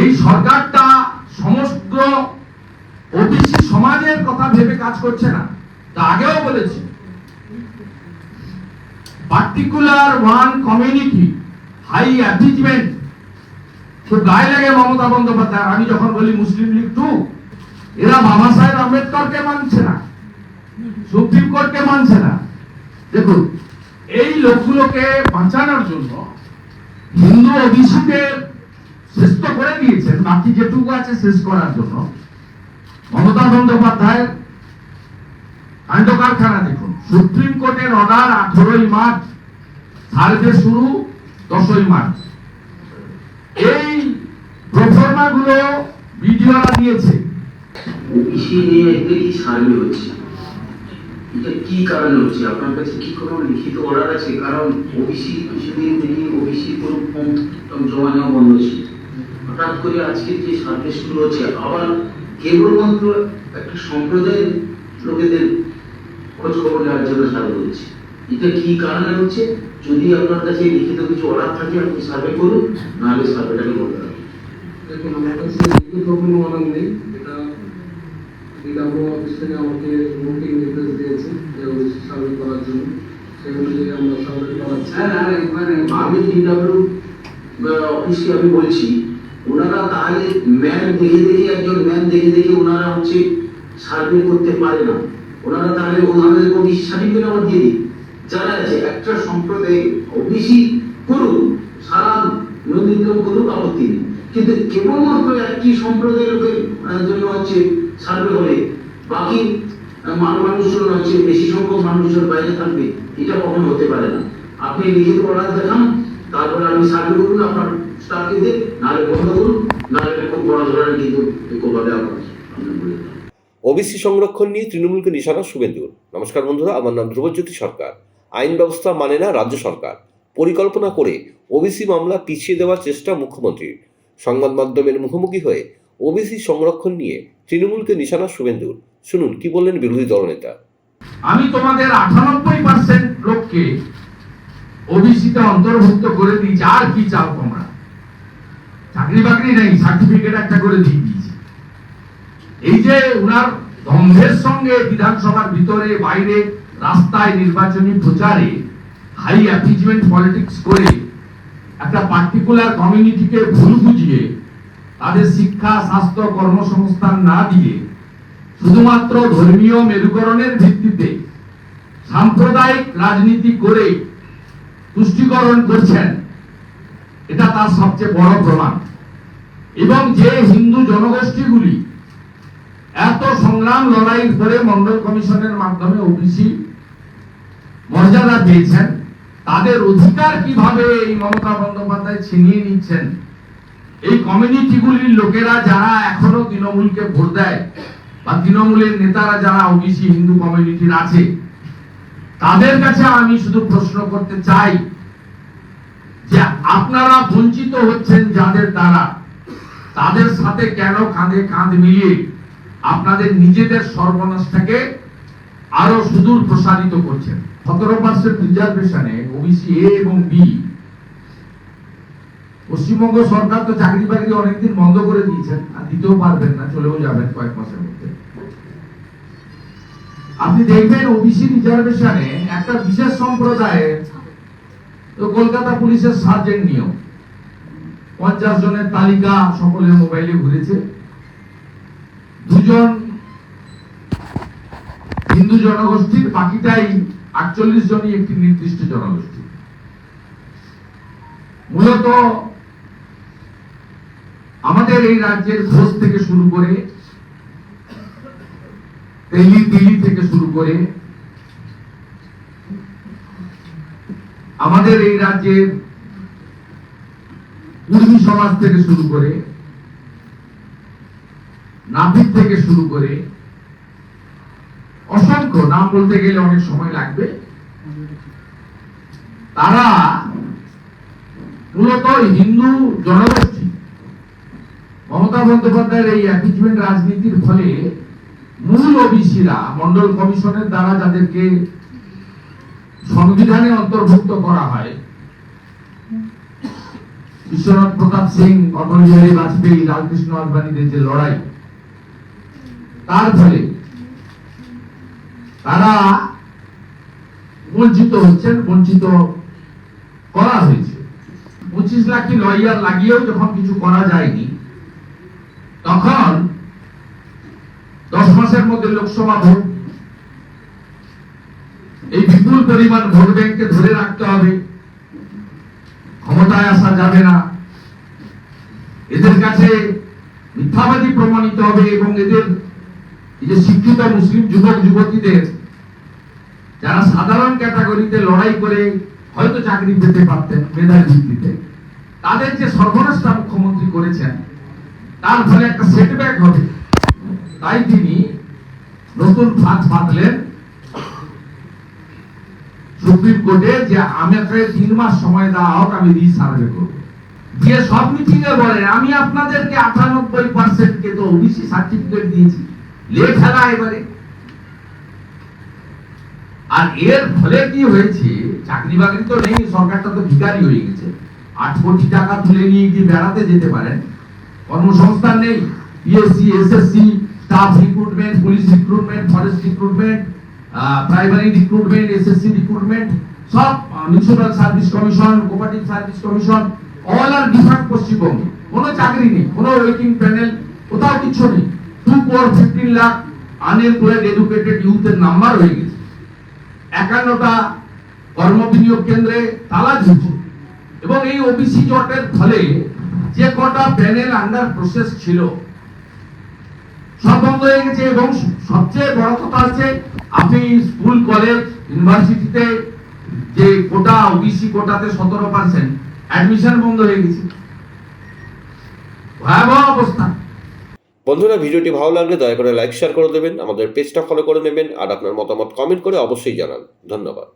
এই সরকারটা সমস্ত ওবিসি সমাজের কথা ভেবে কাজ করছে না। তা আগেও বলেছি। Particular one community high achievement খুব গায়ে লাগে মমতা বন্দ্যোপাধ্যায়। আমি যখন বলি মুসলিম লীগ টু এরা বাবা সাহেব আম্বেদকরকে মানছে না সুপ্রিম কোর্টকে মানছে না। দেখুন, এই লোকগুলোকে বাঁচানোর জন্য হিন্দু ওবিসিদের শেষ তো করে দিয়েছেন। বাকি যেটুকু আছে শেষ করার জন্য। মমতা বন্দ্যোপাধ্যায়ের কাণ্ড কারখানা দেখুন। সুপ্রিম কোর্টের অর্ডার আঠেরোই মার্চ সার্ভে শুরু, দশই মার্চ। এই প্রফর্মা গুলো ভিডিওরা দিয়েছে। ওবিসি নিয়ে একটা হচ্ছে? এটা কি কারণে হচ্ছে? আপনার কাছে কি কোনো লিখিত অর্ডার আছে? কারণ ওবিসি কিছুদিন থেকে ওবিসি কোনো ফর্ম জমা নেওয়া বন্ধ ছিল। হঠাৎ করে আজকে যে সার্ভে শুরু হচ্ছে আবার কেবলমাত্র একটা সম্প্রদায়ের লোকেদের খোঁজ খবর নেওয়ার জন্য সার্ভে হচ্ছে এটা কি কারণে হচ্ছে? যদি আপনার কাছে লিখিত কিছু অর্ডার থাকে আপনি সার্ভে করুন নাহলে সার্ভেটাকে বন্ধ রাখুন দেখুন আমার কাছে লিখিত কোনো অর্ডার নেই। এটা ডিডাব্লিউ অফিস থেকে আমাকে নোটিং নির্দেশ দিয়েছে যে সার্ভে করার জন্য। সেই অনুযায়ী আমরা সার্ভে করাচ্ছি। হ্যাঁ, হ্যাঁ, মানে আমি ডিডাব্লিউ অফিসকে আমি বলছি ওনারা তাহলে ম্যান দেখে দেখে একজন ম্যান দেখে দেখে ওনারা হচ্ছে সার্ভে করতে পারে না। ওনারা তাহলে ওনাদের ওবিসি সার্টিফিকেট আমার দিয়ে দিন যারা আছে একটা সম্প্রদায়ে ওবিসি করুক, সারা নদীগ্রাম করুক আপত্তি নেই। কিন্তু কেবলমাত্র একটি সম্প্রদায়ের লোকের জন্য হচ্ছে সার্ভে হলে বাকি মান- মানুষজন হচ্ছে বেশি সংখ্যক মানুষজন বাইরে থাকবে। এটা কখনো হতে পারে না। আপনি লিখিত অর্ডার দেখান, তারপরে আপনি সার্ভে করুন আপনার স্টাফকে দিয়ে নাহলে বন্ধ করুন নাহলে খুব বড় ধরনের কিন্তু কোভাবে আপনার আপনার বলে দেন। ওবিসি সংরক্ষণ নিয়ে তৃণমূলকে নিশানা শুভেন্দুর নমস্কার বন্ধুরা আমার নাম ধ্রুবজ্যোতি সরকার। আইন ব্যবস্থা মানে না রাজ্য সরকার। পরিকল্পনা করে ওবিসি মামলা পিছিয়ে দেওয়ার চেষ্টা মুখ্যমন্ত্রীর। সংবাদ মাধ্যমের মুখোমুখি হয়ে ওবিসি সংরক্ষণ নিয়ে তৃণমূলকে নিশানা শুভেন্দুর শুনুন কি বললেন বিরোধী দলনেতা? আমি তোমাদের আটানব্বই পার্সেন্ট লোককে ওবিসিতে অন্তর্ভুক্ত করে দিয়েছি আর কি চাও তোমরা? চাকরি বাকরি নেই সার্টিফিকেট একটা করে দিয়ে দিয়েছি। এই যে উনার দম্ভের সঙ্গে বিধানসভার ভিতরে, বাইরে, রাস্তায় নির্বাচনী প্রচারে হাই অ্যাপিজমেন্ট পলিটিক্স করে একটা পার্টিকুলার কমিউনিটিকে ভুল বুঝিয়ে, তাদের শিক্ষা, স্বাস্থ্য, কর্মসংস্থান না দিয়ে শুধুমাত্র ধর্মীয় মেরুকরণের ভিত্তিতে সাম্প্রদায়িক রাজনীতি করে তুষ্টিকরণ করছেন। এটা তার সবচেয়ে বড় প্রমাণ। এবং যে হিন্দু জনগোষ্ঠীগুলি এত সংগ্রাম লড়াই করে মন্ডল কমিশনের মাধ্যমে ওবিসি মর্যাদা পেয়েছেন, তাদের অধিকার কীভাবে এই মমতা বন্দ্যোপাধ্যায় ছিনিয়ে নিচ্ছেন, এই কমিউনিটিগুলির লোকেরা যারা এখনও তৃণমূলকে ভোট দেয় বা তৃণমূলের নেতারা যারা ওবিসি হিন্দু কমিউনিটির আছে, তাদের কাছে আমি শুধু প্রশ্ন করতে চাই যে আপনারা বঞ্চিত হচ্ছেন যাদের দ্বারা, তাদের সাথে কেন কাঁধে কাঁধ মিলিয়ে আপনাদের নিজেদের সর্বনাশটাকে আরও সুদূর প্রসারিত করছেন? সতেরো পার্সেন্ট রিজার্ভেশনে ওবিসি এ এবং বি পশ্চিমবঙ্গ সরকার তো চাকরি বাকরি অনেকদিন বন্ধ করে দিয়েছেন, আর দিতেও পারবেন না, চলেও যাবেন কয়েক মাসের মধ্যে। আপনি দেখবেন ওবিসি রিজার্ভেশনে একটা বিশেষ সম্প্রদায়ে কলকাতা পুলিশের সার্জেন্ট নিয়ম পঞ্চাশ জনের তালিকা সকলের মোবাইলে ঘুরেছে। দুজন হিন্দু জনগোষ্ঠীর, বাকিটাই আটচল্লিশ জনই একটি নির্দিষ্ট জনগোষ্ঠী। মূলত আমাদের এই রাজ্যের ঘোষ থেকে শুরু করে দিল্লি দিল্লি থেকে শুরু করে আমাদের এই রাজ্যের কুর্মী সমাজ থেকে শুরু করে নাপিত থেকে শুরু করে, অসংখ্য নাম বলতে গেলে অনেক সময় লাগবে। তারা মূলত হিন্দু জনগোষ্ঠী। মমতা বন্দ্যোপাধ্যায়ের এই অ্যাপিজমেন্ট রাজনীতির ফলে মূল ওবিসিরা, মন্ডল কমিশনের দ্বারা যাদেরকে সংবিধানে অন্তর্ভুক্ত করা হয়। বিশ্বনাথ প্রতাপ সিং অটল বিহারী বাজপেয়ী, লালকৃষ্ণ আদবানীদের যে লড়াই, তার ফলে তারা বঞ্চিত হচ্ছেন, বঞ্চিত করা হয়েছে। পঁচিশ লাখি লয়ার লাগিয়েও যখন কিছু করা যায়নি, তখন দশ মাসের মধ্যে লোকসভা ভোট এই বিপুল পরিমাণ ভোট ব্যাংককে ধরে রাখতে হবে। ক্ষমতায় আসা যাবে না। এদের কাছে মিথ্যাবাদী প্রমাণিত হবে এবং এদের এই যে শিক্ষিত মুসলিম যুবক, যুবতীদের, যারা সাধারণ ক্যাটাগরিতে লড়াই করে হয়তো চাকরি পেতে পারতেন, মেধার ভিত্তিতে। তাদের যে সর্বনাশটা মুখ্যমন্ত্রী করেছেন, তার ফলে একটা সেটব্যাক হবে। তাই তিনি নতুন ফাঁদ পাতলেন সুপ্রিম কোর্টে যে আমাকে তিন মাস সময় দেওয়া হোক, আমি রিসার্ভে করব। দিয়ে সব মিটিং এ বলে আমি আপনাদেরকে আটানব্বই পার্সেন্ট কে তো ওবিসি সার্টিফিকেট দিয়েছি। লে ফেলা এবারে। আর এর ফলে কি হয়েছে চাকরি বাকরি তো নেই, সরকারটা তো ভিকারি হয়ে গেছে। আট কোটি টাকা তুলে নিয়ে গিয়ে বেড়াতে যেতে পারেন কর্মসংস্থান নেই PSC SSC staff recruitment police recruitment forest recruitment primary recruitment SSC recruitment সব municipal service commission cooperative service commission all আর ডিফারেন্ট পশ্চিমবঙ্গে। কোনো চাকরি নেই, কোনো ওয়েটিং প্যানেল কোথাও কিছু নেই। Two crore fifteen lakh unemployed educated ইউথের number হয়ে গেছে। একান্নটা কর্মবিনিয়োগ কেন্দ্রে তালা ঝুলছে এবং এই ওবিসি জটের ফলে যে কটা প্যানেল আন্ডার প্রসেস ছিল, সব বন্ধ হয়ে গেছে এবং সবচেয়ে বড় কথা হচ্ছে আপনি স্কুল, কলেজ, ইউনিভার্সিটিতে যে কোটা, ওবিসি কোটাতে সতেরো পার্সেন্ট অ্যাডমিশন বন্ধ হয়ে গেছে। ভয়াবহ অবস্থা। বন্ধুরা, ভিডিওটি ভালো লাগলে দয়া করে লাইক, শেয়ার করে দেবেন, আমাদের পেজটা ফলো করে নেবেন, আর আপনার মতামত কমেন্ট করে অবশ্যই জানান। ধন্যবাদ।